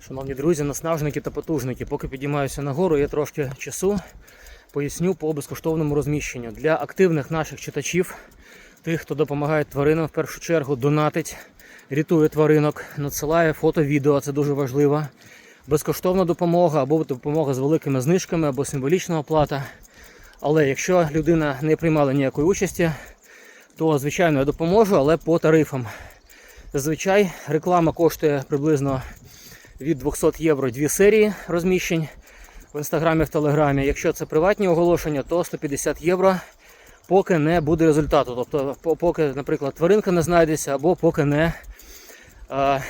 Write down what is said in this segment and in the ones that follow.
Шановні друзі, наснажники та потужники. Поки підіймаюся нагору, є трошки часу. Поясню по безкоштовному розміщенню. Для активних наших читачів, тих, хто допомагає тваринам, в першу чергу донатить, рятує тваринок, надсилає фото, відео, це дуже важливо. Безкоштовна допомога або допомога з великими знижками, або символічна оплата. Але якщо людина не приймала ніякої участі, то звичайно я допоможу, але по тарифам. Зазвичай реклама коштує приблизно від 200 євро дві серії розміщень в інстаграмі в телеграмі. Якщо це приватні оголошення, то 150 євро, поки не буде результату. Тобто, поки, наприклад, тваринка не знайдеться, або поки не е,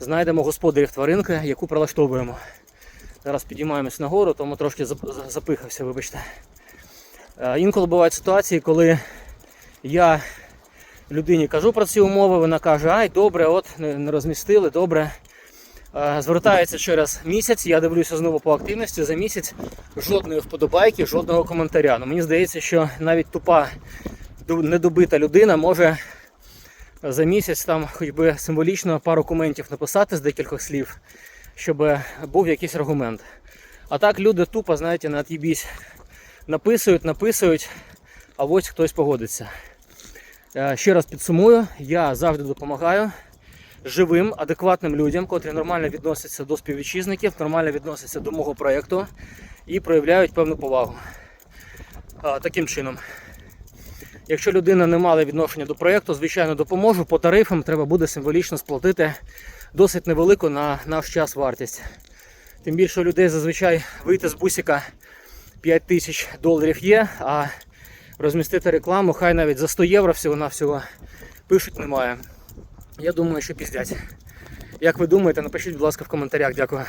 знайдемо господарів тваринки, яку прилаштовуємо. Зараз підіймаємось нагору, тому трошки запихався, вибачте. Інколи бувають ситуації, коли я людині кажу про ці умови, вона каже, ай, добре, от не розмістили, добре. Е, Звертається через місяць, я дивлюся знову по активності. За місяць жодної вподобайки, жодного коментаря. Ну, мені здається, що навіть тупа, недобита людина може за місяць там хоч би символічно пару коментів написати з декількох слів, щоб був якийсь аргумент. А так люди тупо, знаєте, на от'їбісь написують, написують, а ось хтось погодиться. Е, Ще раз підсумую, я завжди допомагаю живим, адекватним людям, котрі нормально відносяться до співвітчизників, нормально відносяться до мого проєкту і проявляють певну повагу. Таким чином. Якщо людина не мала відношення до проєкту, звичайно, допоможу. По тарифам треба буде символічно сплатити досить невелику на наш час вартість. Тим більше у людей зазвичай вийти з бусика 5 тисяч доларів є, а розмістити рекламу, хай навіть за 100 євро всього-навсього пишуть немає. Я думаю, що піздять. Як ви думаєте, напишіть, будь ласка, в коментарях. Дякую.